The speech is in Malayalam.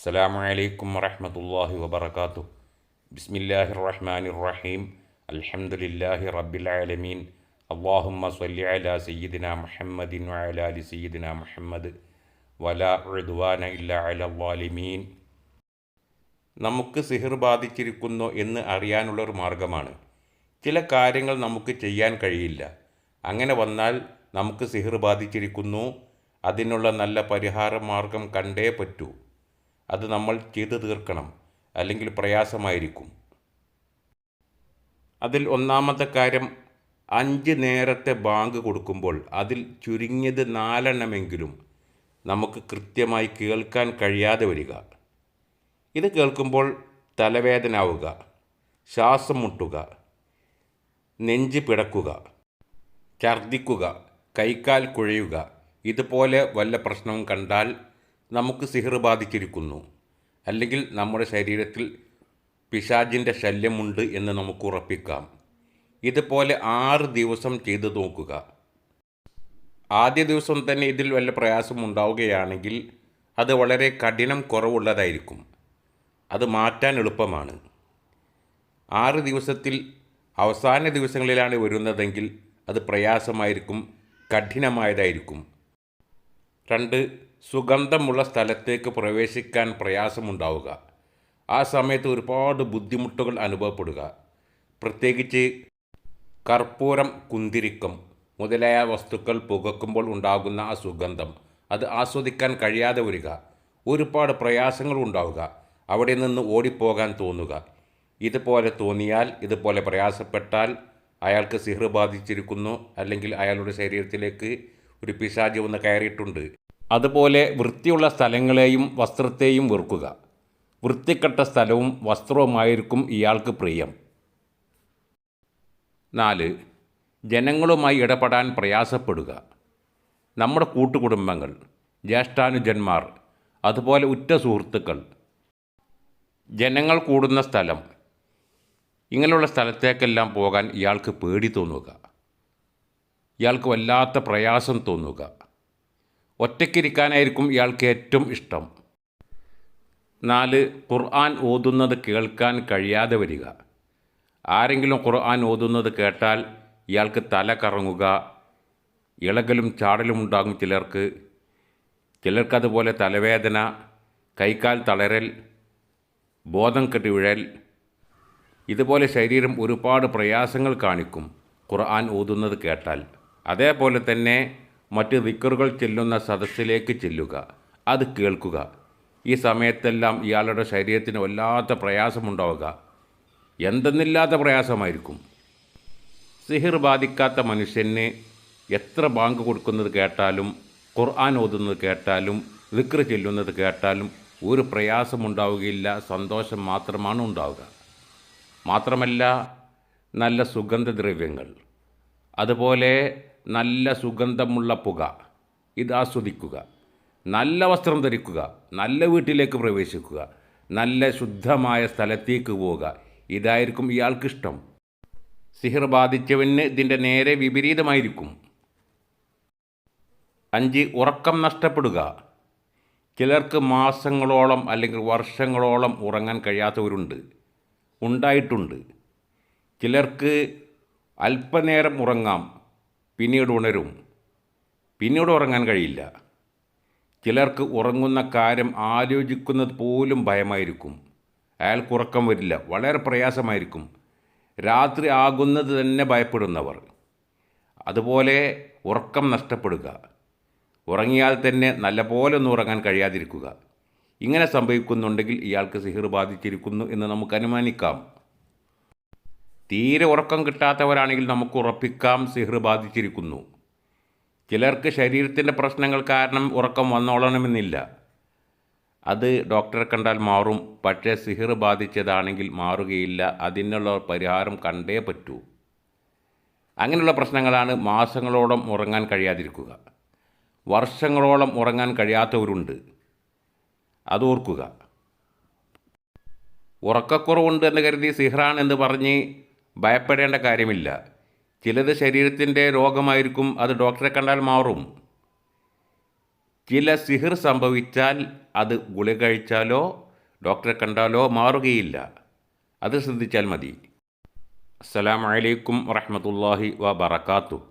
അസ്സലാമു അലൈക്കും വറഹമത്തല്ലാഹി വബർക്കാത്തു ബിസ്മില്ലാഹി റഹ്മാൻ റഹീം അൽഹംദുലില്ലാഹി റബ്ബിൽ ആലമീൻ അല്ലാഹുമ്മ സല്ലി അലാ സയ്യിദിനാ മുഹമ്മദിൻ വഅലാ ആലി സയ്യിദിനാ മുഹമ്മദ്. വല ഉഴുദ്വാന ഇല്ല അലവാലിമീൻ നമുക്ക് സിഹിർ ബാധിച്ചിരിക്കുന്നു എന്ന് അറിയാനുള്ള ഒരു മാർഗമാണ്. ചില കാര്യങ്ങൾ നമുക്ക് ചെയ്യാൻ കഴിയില്ല. അങ്ങനെ വന്നാൽ നമുക്ക് സിഹിർ ബാധിച്ചിരിക്കുന്നു. അതിനുള്ള നല്ല പരിഹാര മാർഗം കണ്ടേ പറ്റൂ. അത് നമ്മൾ ചെയ്തു തീർക്കണം അല്ലെങ്കിൽ പ്രയാസമായിരിക്കും. അതിൽ ഒന്നാമത്തെ കാര്യം അഞ്ച് നേരത്തെ ബാങ്ക് കൊടുക്കുമ്പോൾ അതിൽ ചുരുങ്ങിയത് നാലെണ്ണമെങ്കിലും നമുക്ക് കൃത്യമായി കേൾക്കാൻ കഴിയാതെ വരിക. ഇത് കേൾക്കുമ്പോൾ തലവേദന ആവുക ശ്വാസം മുട്ടുക നെഞ്ച് പിടക്കുക ഛർദിക്കുക കൈക്കാൽ കുഴയുക ഇതുപോലെ വല്ല പ്രശ്നവും കണ്ടാൽ നമുക്ക് സിഹർ ബാധിച്ചിരിക്കുന്നു. അല്ലെങ്കിൽ നമ്മുടെ ശരീരത്തിൽ പിശാജിന്റെ ശല്യമുണ്ട് എന്ന് നമുക്ക് ഉറപ്പിക്കാം. ഇതുപോലെ ആറ് ദിവസം ചെയ്തു നോക്കുക. ആദ്യ ദിവസം തന്നെ ഇതിൽ വല്ല പ്രയാസം ഉണ്ടാവുകയാണെങ്കിൽ അത് വളരെ കഠിനം കുറവുള്ളതായിരിക്കും. അത് മാറ്റാൻ എളുപ്പമാണ്. ആറ് ദിവസത്തിൽ അവസാന ദിവസങ്ങളിലാണ് വരുന്നതെങ്കിൽ അത് പ്രയാസമായിരിക്കും കഠിനമായതായിരിക്കും. രണ്ട് സുഗന്ധമുള്ള സ്ഥലത്തേക്ക് പ്രവേശിക്കാൻ പ്രയാസമുണ്ടാവുക. ആ സമയത്ത് ഒരുപാട് ബുദ്ധിമുട്ടുകൾ അനുഭവപ്പെടുക. പ്രത്യേകിച്ച് കർപ്പൂരം കുന്തിരിക്കം മുതലായ വസ്തുക്കൾ പുകക്കുമ്പോൾ ഉണ്ടാകുന്ന ആ സുഗന്ധം അത് ആസ്വദിക്കാൻ കഴിയാതെ വരിക. ഒരുപാട് പ്രയാസങ്ങൾ ഉണ്ടാവുക. അവിടെ നിന്ന് ഓടിപ്പോകാൻ തോന്നുക. ഇതുപോലെ തോന്നിയാൽ ഇതുപോലെ പ്രയാസപ്പെട്ടാൽ അയാൾക്ക് സിഹർ ബാധിച്ചിരിക്കുന്നു. അല്ലെങ്കിൽ അയാളുടെ ശരീരത്തിലേക്ക് ഒരു പിശാച് ഒന്ന് കയറിയിട്ടുണ്ട്. അതുപോലെ വൃത്തിയുള്ള സ്ഥലങ്ങളെയും വസ്ത്രത്തെയും വെറുക്കുക. വൃത്തിക്കെട്ട സ്ഥലവും വസ്ത്രവുമായിരിക്കും ഇയാൾക്ക് പ്രിയം. നാല് ജനങ്ങളുമായി ഇടപെടാൻ പ്രയാസപ്പെടുക. നമ്മുടെ കൂട്ടുകുടുംബങ്ങൾ ജ്യേഷ്ഠാനുജന്മാർ അതുപോലെ ഉറ്റ സുഹൃത്തുക്കൾ. ജനങ്ങൾ കൂടുന്ന സ്ഥലം. ഇങ്ങനെയുള്ള സ്ഥലത്തേക്കെല്ലാം പോകാൻ ഇയാൾക്ക് പേടി തോന്നുക. ഇയാൾക്ക് വല്ലാത്ത പ്രയാസം തോന്നുക. ഒറ്റയ്ക്കിരിക്കാനായിരിക്കും ഇയാൾക്ക് ഏറ്റവും ഇഷ്ടം. നാല് ഖുർആൻ ഓതുന്നത് കേൾക്കാൻ കഴിയാതെ വരിക. ആരെങ്കിലും ഖുർആൻ ഓതുന്നത് കേട്ടാൽ ഇയാൾക്ക് തല കറങ്ങുക ഇളകലും ചാടലും ഉണ്ടാകും ചിലർക്ക്. ചിലർക്കതുപോലെ തലവേദന കൈക്കാൽ തളരൽ ബോധം കെട്ടി വീഴൽ. ഇതുപോലെ ശരീരം ഒരുപാട് പ്രയാസങ്ങൾ കാണിക്കും ഖുർആൻ ഓതുന്നത് കേട്ടാൽ. അതേപോലെ തന്നെ മറ്റ് ദിക്കറുകൾ ചെല്ലുന്ന സദസ്സിലേക്ക് ചെല്ലുക. അത് കേൾക്കുക. ഈ സമയത്തെല്ലാം ഇയാളുടെ ശരീരത്തിന് വല്ലാത്ത പ്രയാസമുണ്ടാവുക. എന്തെന്നില്ലാത്ത പ്രയാസമായിരിക്കും. സിഹിർ ബാധിക്കാത്ത മനുഷ്യന് എത്ര ബാങ്ക് കൊടുക്കുന്നത് കേട്ടാലും ഖുർആൻ ഓതുന്നത് കേട്ടാലും വിക്ര ചെല്ലുന്നത് കേട്ടാലും ഒരു പ്രയാസമുണ്ടാവുകയില്ല സന്തോഷം മാത്രമാണ് ഉണ്ടാവുക. മാത്രമല്ല നല്ല സുഗന്ധദ്രവ്യങ്ങൾ. അതുപോലെ നല്ല സുഗന്ധമുള്ള പുക. ഇത് ആസ്വദിക്കുക. നല്ല വസ്ത്രം ധരിക്കുക. നല്ല വീട്ടിലേക്ക് പ്രവേശിക്കുക. നല്ല ശുദ്ധമായ സ്ഥലത്തേക്ക് പോവുക. ഇതായിരിക്കും ഇയാൾക്കിഷ്ടം. സിഹിർ ബാധിച്ചവന് ഇതിന്റെ നേരെ വിപരീതമായിരിക്കും. അഞ്ച് ഉറക്കം നഷ്ടപ്പെടുക. ചിലർക്ക് മാസങ്ങളോളം അല്ലെങ്കിൽ വർഷങ്ങളോളം ഉറങ്ങാൻ കഴിയാത്തവരുണ്ട്. ഉണ്ടായിട്ടുണ്ട്. ചിലർക്ക് അല്പനേരം ഉറങ്ങാം. പിന്നീട് ഉണരും. പിന്നീട് ഉറങ്ങാൻ കഴിയില്ല. ചിലർക്ക് ഉറങ്ങുന്ന കാര്യം ആലോചിക്കുന്നത് പോലും ഭയമായിരിക്കും. അയാൾക്ക് ഉറക്കം വരില്ല. വളരെ പ്രയാസമായിരിക്കും. രാത്രി ആകുന്നത് തന്നെ ഭയപ്പെടുന്നവർ. അതുപോലെ ഉറക്കം നഷ്ടപ്പെടുക. ഉറങ്ങിയാൽ തന്നെ നല്ലപോലെ ഒന്നും ഉറങ്ങാൻ കഴിയാതിരിക്കുക. ഇങ്ങനെ സംഭവിക്കുന്നുണ്ടെങ്കിൽ ഇയാൾക്ക് സിഹിർ ബാധിച്ചിരിക്കുന്നു എന്ന് നമുക്ക് അനുമാനിക്കാം. തീരെ ഉറക്കം കിട്ടാത്തവരാണെങ്കിൽ നമുക്ക് ഉറപ്പിക്കാം സിഹർ ബാധിച്ചിരിക്കുന്നു. ചിലർക്ക് ശരീരത്തിന്റെ പ്രശ്നങ്ങൾ കാരണം ഉറക്കം വന്നോളണമെന്നില്ല. അത് ഡോക്ടറെ കണ്ടാൽ മാറും. പക്ഷേ സിഹിർ ബാധിച്ചതാണെങ്കിൽ മാറുകയില്ല. അതിനുള്ള പരിഹാരം കണ്ടേ പറ്റൂ. അങ്ങനെയുള്ള പ്രശ്നങ്ങളാണ് മാസങ്ങളോളം ഉറങ്ങാൻ കഴിയാതിരിക്കുക. വർഷങ്ങളോളം ഉറങ്ങാൻ കഴിയാത്തവരുണ്ട്. അത് ഓർക്കുക. ഉറക്കക്കുറവുണ്ട് എന്ന് കരുതി സിഹ്റാണെന്ന് പറഞ്ഞ് ഭയപ്പെടേണ്ട കാര്യമില്ല. ചിലത് ശരീരത്തിന്റെ രോഗമായിരിക്കും അത് ഡോക്ടറെ കണ്ടാൽ മാറും. ചില സിഹിർ സംഭവിച്ചാൽ അത് ഗുളിക കഴിച്ചാലോ ഡോക്ടറെ കണ്ടാലോ മാറുകയില്ല. അത് ശ്രദ്ധിച്ചാൽ മതി. അസ്സലാമു അലൈക്കും വറഹ്മത്തുള്ളാഹി വ ബറകാതുഹു